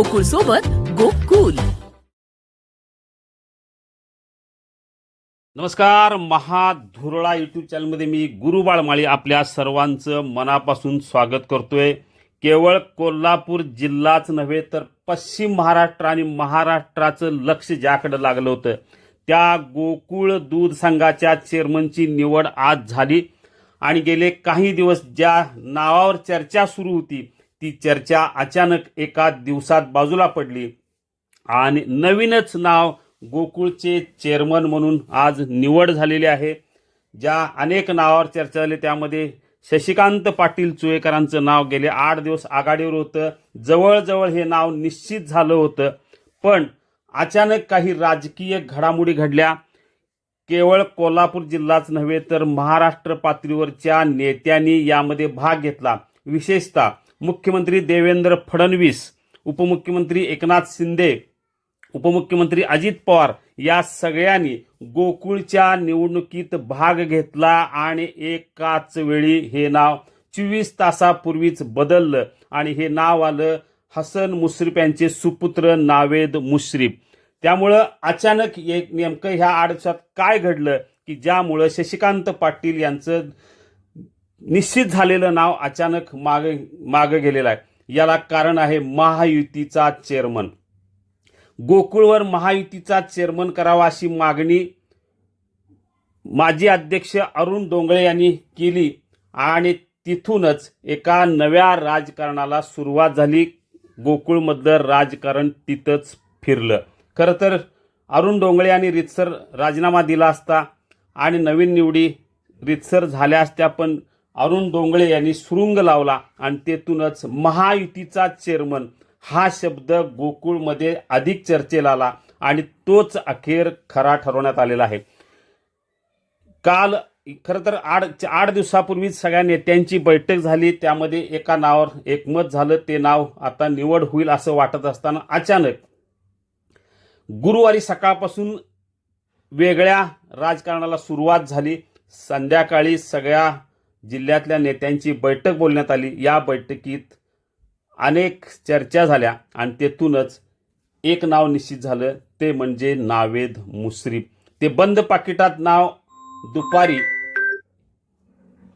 गोकुळ सोबत गोकुल. नमस्कार महाधुरळा यूट्यूब चॅनलमध्ये मी गुरु बाळमाळी आपल्या सर्वांचं मनापासून स्वागत करतोय. केवळ कोल्हापूर जिल्हाच नव्हे तर पश्चिम महाराष्ट्र आणि महाराष्ट्राचं लक्ष ज्याकडे लागलं होतं त्या गोकुळ दूध संघाच्या चेअरमनची निवड आज झाली. आणि गेले काही दिवस ज्या नावावर चर्चा सुरू होती ती चर्चा अचानक एका दिवसात बाजूला पडली. आणि नवीनच नाव गोकुळचे चेअरमन म्हणून आज निवड झालेली आहे. ज्या अनेक नावावर चर्चा झाली त्यामध्ये शशिकांत पाटील चुळेकरांचं नाव गेले. आठ दिवस आघाडीवर होतं. जवळजवळ हे नाव निश्चित झालं होतं. पण अचानक काही राजकीय घडामोडी घडल्या. केवळ कोल्हापूर जिल्हाच नव्हे तर महाराष्ट्र पातळीवरच्या नेत्यांनी यामध्ये भाग घेतला. विशेषतः मुख्यमंत्री देवेंद्र फडणवीस उपमुख्यमंत्री एकनाथ शिंदे उपमुख्यमंत्री अजित पवार या सगळ्यांनी गोकुळच्या निवडणुकीत भाग घेतला आणि एकाच वेळी हे नाव चोवीस तासापूर्वीच बदललं आणि हे नाव आलं हसन मुश्रीफ यांचे सुपुत्र नावेद मुश्रीफ. त्यामुळं अचानक एक नेमकं ह्या आठ दिवसात काय घडलं की ज्यामुळं शशिकांत पाटील यांचं निश्चित झालेलं नाव अचानक माग मागं गेलेलं आहे. याला कारण आहे महायुतीचा चेअरमन गोकुळवर महायुतीचा चेअरमन करावा अशी मागणी माजी अध्यक्ष अरुण डोंगळे यांनी केली आणि तिथूनच एका नव्या राजकारणाला सुरुवात झाली. गोकुळमधलं राजकारण तिथंच फिरलं. खरं तर अरुण डोंगळे यांनी रितसर राजीनामा दिला असता आणि नवीन निवडी रितसर झाल्या असत्या पण अरुण डोंगळे यांनी सुरुंग लावला आणि तेथूनच महायुतीचा चेअरमन हा शब्द गोकुळमध्ये अधिक चर्चेला आला आणि तोच अखेर खरा ठरवण्यात आलेला आहे. काल खरं तर आठ आठ दिवसापूर्वीच सगळ्या नेत्यांची बैठक झाली. त्यामध्ये एका नावावर एकमत झालं. ते नाव आता निवड होईल असं वाटत असताना अचानक गुरुवारी सकाळपासून वेगळ्या राजकारणाला सुरुवात झाली. संध्याकाळी सगळ्या जिल्ह्यातल्या नेत्यांची बैठक बोलण्यात आली. या बैठकीत अनेक चर्चा झाल्या आणि तेथूनच एक नाव निश्चित झालं. ते म्हणजे नावेद मुश्रीफ ते बंद पाकिटात नाव दुपारी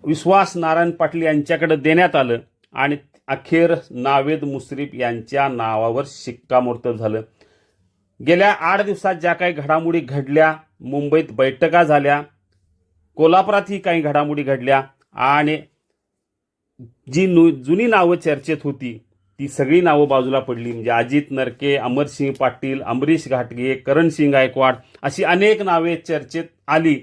विश्वास नारायण पाटील यांच्याकडे देण्यात आलं आणि अखेर नावेद मुश्रीफ यांच्या नावावर शिक्कामोर्तब झालं. गेल्या आठ दिवसात ज्या काही घडामोडी घडल्या मुंबईत बैठका झाल्या कोल्हापुरातही काही घडामोडी घडल्या आणि जी नु जुनी नावं चर्चेत होती ती सगळी नावं बाजूला पडली. म्हणजे अजित नरके अमरसिंह पाटील अमरीश घाटगे करणसिंग गायकवाड अशी अनेक नावे चर्चेत आली.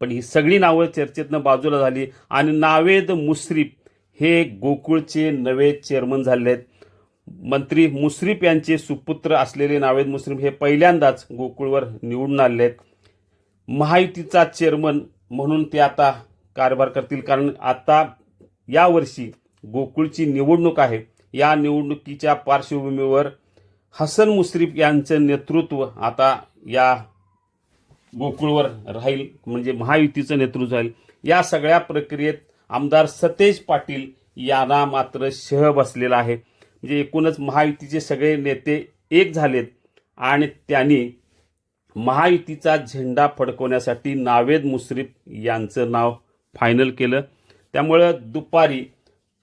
पण ही सगळी नावं चर्चेतनं बाजूला झाली. आणि नावेद मुश्रीफ हे गोकुळचे नवे चेअरमन झाले आहेत. मंत्री मुश्रीफ यांचे सुपुत्र असलेले नावेद मुश्रीफ हे पहिल्यांदाच गोकुळवर निवडून आले आहेत. महायुतीचा चेअरमन म्हणून ते आता कारभार करतील. कारण आता यावर्षी गोकुळची निवडणूक आहे. या निवडणुकीच्या पार्श्वभूमीवर हसन मुश्रीफ यांचं नेतृत्व आता या गोकुळवर राहील. म्हणजे महायुतीचं नेतृत्व राहील. या सगळ्या प्रक्रियेत आमदार सतेज पाटील यांना मात्र शह बसलेला आहे. म्हणजे एकूणच महायुतीचे सगळे नेते एक झालेत. आणि त्यांनी महायुतीचा झेंडा फडकवण्यासाठी नावेद मुश्रीफ यांचं नाव फायनल केलं. त्यामुळं दुपारी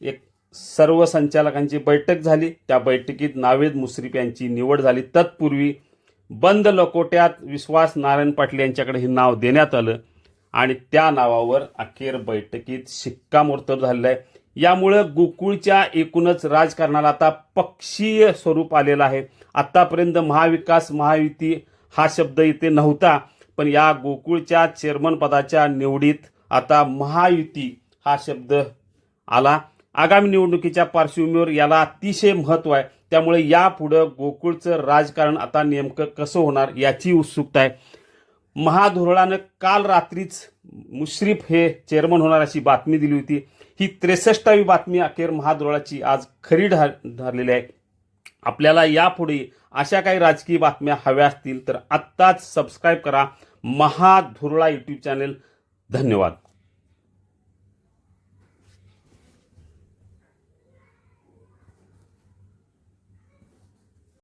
एक सर्व संचालकांची बैठक झाली. त्या बैठकीत नावेद मुश्रीफ यांची निवड झाली. तत्पूर्वी बंद लकोट्यात विश्वास नारायण पाटील यांच्याकडे हे नाव देण्यात आलं आणि त्या नावावर अखेर बैठकीत शिक्कामोर्तब झालेलं आहे. यामुळं गोकुळच्या एकूणच राजकारणाला आता पक्षीय स्वरूप आलेलं आहे. आत्तापर्यंत महाविकास महायुती हा शब्द इथे नव्हता पण या गोकुळच्या चेअरमन पदाच्या निवडीत आता महायुती हा शब्द आला. आगामी निवडणुकीच्या पार्श्वभूमीवर याला अतिशय महत्त्व आहे. त्यामुळे यापुढं गोकुळचं राजकारण आता नेमकं कसं होणार याची उत्सुकता आहे. महाधोरणानं काल रात्रीच मुश्रीफ हे चेअरमन होणार अशी बातमी दिली होती. ही त्रेसष्टावी बातमी अखेर महाधोरणाची आज खरी ढा ठरलेली आहे. आपल्याला यापुढे अशा काही राजकीय बातम्या हव्या असतील तर आत्ताच सबस्क्राईब करा. महाधुरळा यूट्यूब चॅनेल धन्यवाद.